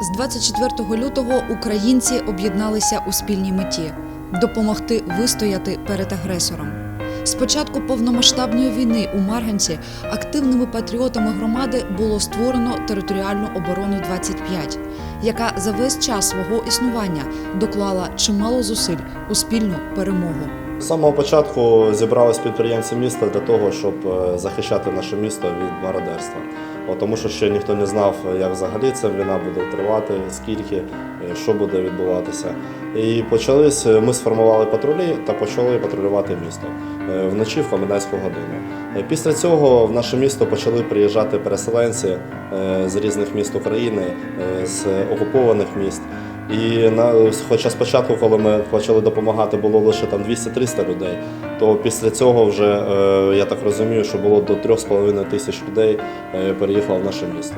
З 24 лютого українці об'єдналися у спільній меті допомогти вистояти перед агресором. З початку повномасштабної війни у Марганці активними патріотами громади було створено територіальну оборону 25, яка за весь час свого існування доклала чимало зусиль у спільну перемогу. З самого початку зібрались підприємці міста для того, щоб е, захищати наше місто від мародерства. Тому що ще ніхто не знав, як взагалі ця війна буде тривати, скільки, е, що буде відбуватися. І почались, е, ми сформували патрулі та почали патрулювати місто вночі в комендантську годину. Після цього в наше місто почали приїжджати переселенці з різних міст України, з окупованих міст. І на хоча спочатку, коли ми почали допомагати, було лише там 200-300 людей, то після цього вже е, я так розумію, що було до 3,5 тисяч людей е, переїхало в наше місто.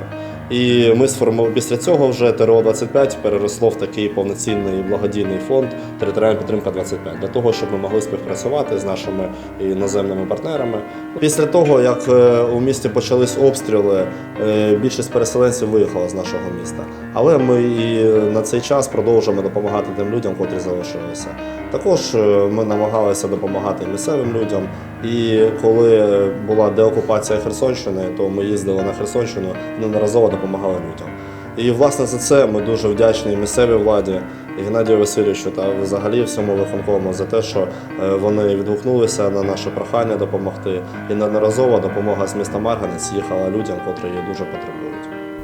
І ми сформували після цього вже ТРО 25 переросло в такий повноцінний благодійний фонд територіальна підтримка 25 для того, щоб ми могли співпрацювати з нашими іноземними партнерами. Після того, як е, у місті почались обстріли, е, більшість переселенців виїхала з нашого міста. Але ми і на цей час продовжуємо допомагати тим людям, котрі залишилися. Також е, ми намагалися допомагати місцевим людям. І коли була деокупація Херсонщини, то ми їздили на Херсонщину неодноразово допомагали людям. І власне за це ми дуже вдячні місцевій владі, Геннадію Васильовичу та взагалі всьому виконкому за те, що е, вони відгукнулися на наше прохання допомогти. І неодноразово допомога з міста Марганець їхала людям, котрі її дуже потребують.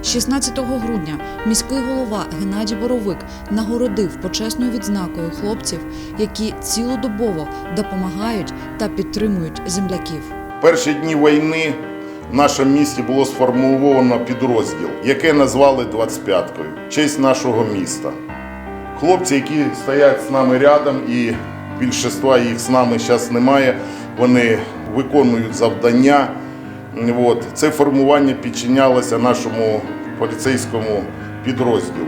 16 грудня міський голова Геннадій Боровик нагородив почесною відзнакою хлопців, які цілодобово допомагають та підтримують земляків. перші дні війни в нашому місті було сформовано підрозділ, яке назвали 25-кою, в честь нашого міста. Хлопці, які стоять з нами рядом, і більшинства їх з нами зараз немає, вони виконують завдання. От. Це формування підчинялося нашому поліцейському підрозділу.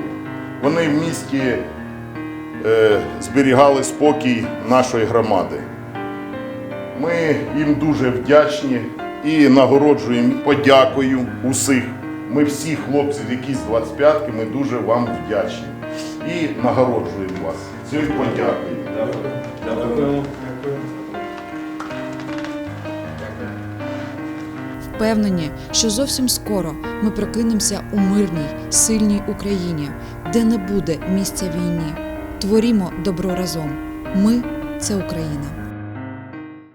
Вони в місті е, зберігали спокій нашої громади. Ми їм дуже вдячні і нагороджуємо подякою усіх. Ми всі хлопці, які з 25-ки, ми дуже вам вдячні. І нагороджуємо вас цією подякою. Впевнені, що зовсім скоро ми прокинемося у мирній, сильній Україні, де не буде місця війні. Творімо добро разом. Ми це Україна.